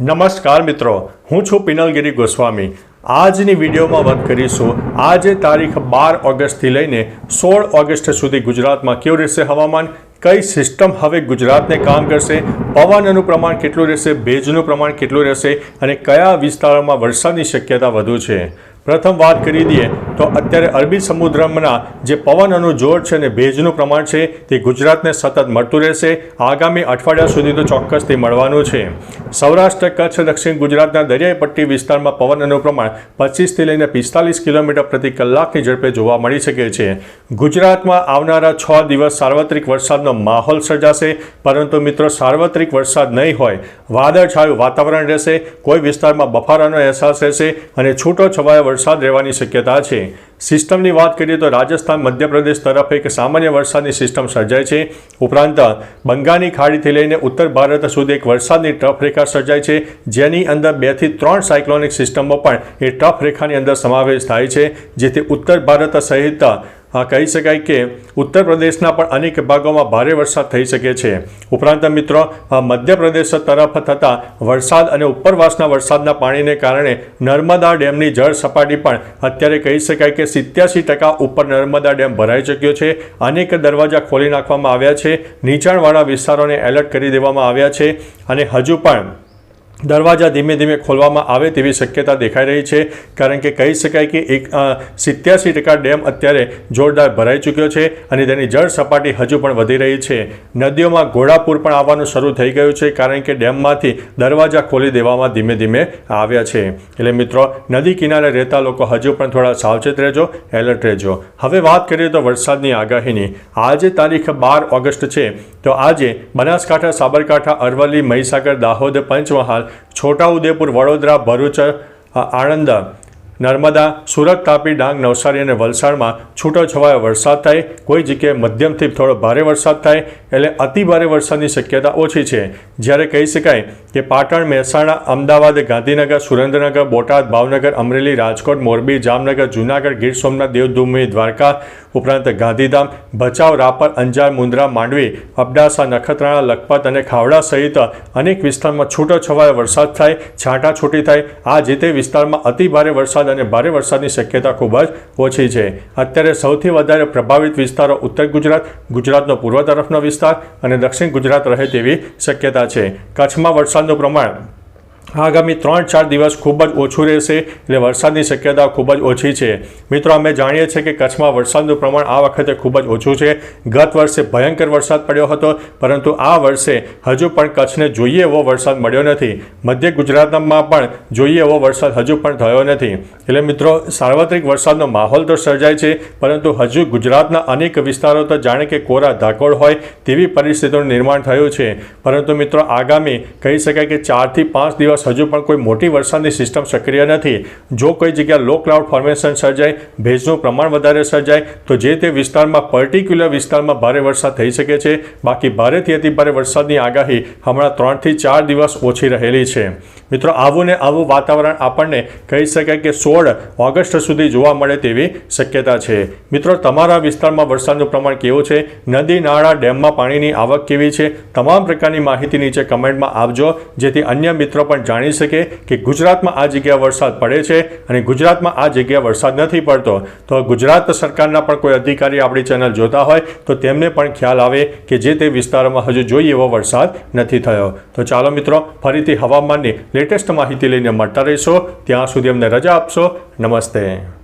નમસ્કાર મિત્રો, હું છું પિનલગીરી ગોસ્વામી. આજની વિડીયોમાં વાત કરીશું, આજે તારીખ બાર ઓગસ્ટથી લઈને સોળ ઓગસ્ટ સુધી ગુજરાતમાં કેવું રહેશે હવામાન, કઈ સિસ્ટમ હવે ગુજરાતને કામ કરશે, પવનનું પ્રમાણ કેટલું રહેશે, ભેજનું પ્રમાણ કેટલું રહેશે અને કયા વિસ્તારોમાં વરસાદની શક્યતા વધુ છે. પ્રથમ વાત કરી દઈએ તો અત્યારે અરબી સમુદ્રમાં જે પવનનું જોર છે અને ભેજનું પ્રમાણ છે તે ગુજરાતને સતત મળતું રહેશે. આગામી અઠવાડિયા સુધી તો ચોક્કસથી મળવાનું છે. સૌરાષ્ટ્ર, કચ્છ, દક્ષિણ ગુજરાતના દરિયાઈ પટ્ટી વિસ્તારમાં પવનનું પ્રમાણ પચીસથી લઈને પિસ્તાલીસ કિલોમીટર પ્રતિ કલાકની ઝડપે જોવા મળી શકે છે. ગુજરાતમાં આવનારા છ દિવસ સાર્વત્રિક વરસાદનો માહોલ સર્જાશે. પરંતુ મિત્રો, સાર્વત્રિક વરસાદ નહીં હોય. વાદળછાયું વાતાવરણ રહેશે. કોઈ વિસ્તારમાં બફારાનો અહેસાસ રહેશે અને છૂટો છવાયો વરસાદ રહેવાની શક્યતા છે. સિસ્ટમની વાત કરીએ તો રાજસ્થાન મધ્યપ્રદેશ તરફ એક સામાન્ય વરસાદની સિસ્ટમ સર્જાય છે. ઉપરાંત બંગાળની ખાડીથી લઈને ઉત્તર ભારત સુધી એક વરસાદની ટફ રેખા સર્જાય છે. જેની અંદર બેથી ત્રણ સાયક્લોનિક સિસ્ટમો પણ એ ટ્રફ રેખાની અંદર સમાવેશ થાય છે. જેથી ઉત્તર ભારત સહિત આ કહી શકાય કે ઉત્તર પ્રદેશના પણ અનેક ભાગોમાં ભારે વરસાદ થઈ શકે છે. ઉપરાંત મિત્રો મધ્યપ્રદેશ તરફ થતા વરસાદ અને ઉપરવાસના વરસાદના પાણીને કારણે નર્મદા ડેમની જળ સપાટી પણ અત્યારે કહી શકાય કે સિત્યાસી ટકા ઉપર નર્મદા ડેમ ભરાઈ ચૂક્યો છે. અનેક દરવાજા ખોલી નાખવામાં આવ્યા છે. નીચાણવાળા વિસ્તારોને એલર્ટ કરી દેવામાં આવ્યા છે. અને હજુ પણ દરવાજા ધીમે ધીમે ખોલવામાં આવે તેવી શક્યતા દેખાઈ રહી છે. કારણ કે કહી શકાય કે એક સિત્યાસી ટકા ડેમ અત્યારે જોરદાર ભરાઈ ચૂક્યો છે અને તેની જળ સપાટી હજુ પણ વધી રહી છે. નદીઓમાં ઘોડાપૂર પણ આવવાનું શરૂ થઈ ગયું છે કારણ કે ડેમમાંથી દરવાજા ખોલી દેવામાં ધીમે ધીમે આવ્યા છે. એટલે મિત્રો, નદી કિનારે રહેતા લોકો હજુ પણ થોડા સાવચેત રહેજો, એલર્ટ રહેજો. હવે વાત કરીએ તો વરસાદની આગાહીની. આજે તારીખ બાર ઓગસ્ટ છે. તો આજે બનાસકાંઠા, સાબરકાંઠા, અરવલ્લી, મહીસાગર, દાહોદ, પંચમહાલ છોટાઉદેપુર, વડોદરા, ભરૂચ આણંદ, નર્મદા, સુરત, તાપી, ડાંગ, નવસારી અને વલસાડમાં છૂટો છવાયો વરસાદ થાય. કોઈ જગ્યાએ મધ્યમથી થોડો ભારે વરસાદ થાય. એટલે અતિ ભારે વરસાદની શક્યતા ઓછી છે. જ્યારે કહી શકાય કે પાટણ, મહેસાણા, અમદાવાદ, ગાંધીનગર, સુરેન્દ્રનગર, બોટાદ, ભાવનગર, અમરેલી, રાજકોટ, મોરબી, જામનગર, જૂનાગઢ, ગીર સોમનાથ, દેવભૂમિ, દ્વારકા ઉપરાંત ગાંધીધામ, ભચાઉ, રાપર, અંજાર, મુન્દ્રા, માંડવી, અબડાસા, નખત્રાણા, લખપત અને ખાવડા સહિત અનેક વિસ્તારમાં છૂટોછવાયો વરસાદ થાય, છાંટાછૂટી થાય. આ જે તે વિસ્તારમાં અતિ ભારે વરસાદ અને ભારે વરસાદની શક્યતા ખૂબ જ ઓછી છે. અત્યારે સૌથી વધારે પ્રભાવિત વિસ્તારો ઉત્તર ગુજરાત, ગુજરાતનો પૂર્વ તરફનો વિસ્તાર અને દક્ષિણ ગુજરાત રહે તેવી શક્યતા છે. કચ્છમાં વરસાદનું પ્રમાણ આગામી ત્રણ ચાર દિવસ ખૂબ જ ઓછું રહેશે એટલે વરસાદની શક્યતા ખૂબ જ ઓછી છે. મિત્રો, અમે જાણીએ છીએ કે કચ્છમાં વરસાદનું પ્રમાણ આ વખતે ખૂબ જ ઓછું છે. ગત વર્ષે ભયંકર વરસાદ પડ્યો હતો, પરંતુ આ વર્ષે હજુ પણ કચ્છને જોઈએ એવો વરસાદ મળ્યો નથી. મધ્ય ગુજરાતમાં પણ જોઈએ એવો વરસાદ હજુ પણ થયો નથી. એટલે મિત્રો, સાર્વત્રિક વરસાદનો માહોલ તો સર્જાય છે, પરંતુ હજુ ગુજરાતના અનેક વિસ્તારો તો જાણે કે કોરા ધાકોડ હોય તેવી પરિસ્થિતિનું નિર્માણ થયું છે. પરંતુ મિત્રો, આગામી કહી શકાય કે ચારથી પાંચ દિવસ હજુ પણ કોઈ મોટી વરસાદની સિસ્ટમ સક્રિય નથી. જો કોઈ જગ્યા લો ક્લાઉડ ફોર્મેશન સર્જાય, ભેજનું પ્રમાણ વધારે સર્જાય, તો જે તે વિસ્તારમાં પર્ટિક્યુલર વિસ્તારમાં ભારે વરસાદ થઈ શકે છે. બાકી ભારેથી અતિ ભારે વરસાદની આગાહી હમણાં ત્રણથી ચાર દિવસ ઓછી રહેલી છે. મિત્રો, આવું ને આવું વાતાવરણ આપણને કહી શકાય કે સોળ ઓગસ્ટ સુધી જોવા મળે તેવી શક્યતા છે. મિત્રો, તમારા વિસ્તારમાં વરસાદનું પ્રમાણ કેવું છે? નદી, નાળા, ડેમમાં પાણીની આવક કેવી છે? તમામ પ્રકારની માહિતી નીચે કમેન્ટમાં આપજો. જેથી અન્ય મિત્રો પણ જાણી શકે કે ગુજરાતમાં આ જગ્યા વરસાદ પડે છે અને ગુજરાતમાં આ જગ્યા વરસાદ નથી પડતો. તો ગુજરાત સરકારના પણ કોઈ અધિકારી આપણી ચેનલ જોતા હોય તો તેમને પણ ખ્યાલ આવે કે જે તે વિસ્તારોમાં હજુ જોઈએ એવો વરસાદ નથી થયો. તો ચાલો મિત્રો, ફરીથી હવામાનની લેટેસ્ટ માહિતી લઈને મળતા રહીશો. ત્યાં સુધી અમને રજા આપશો. નમસ્તે.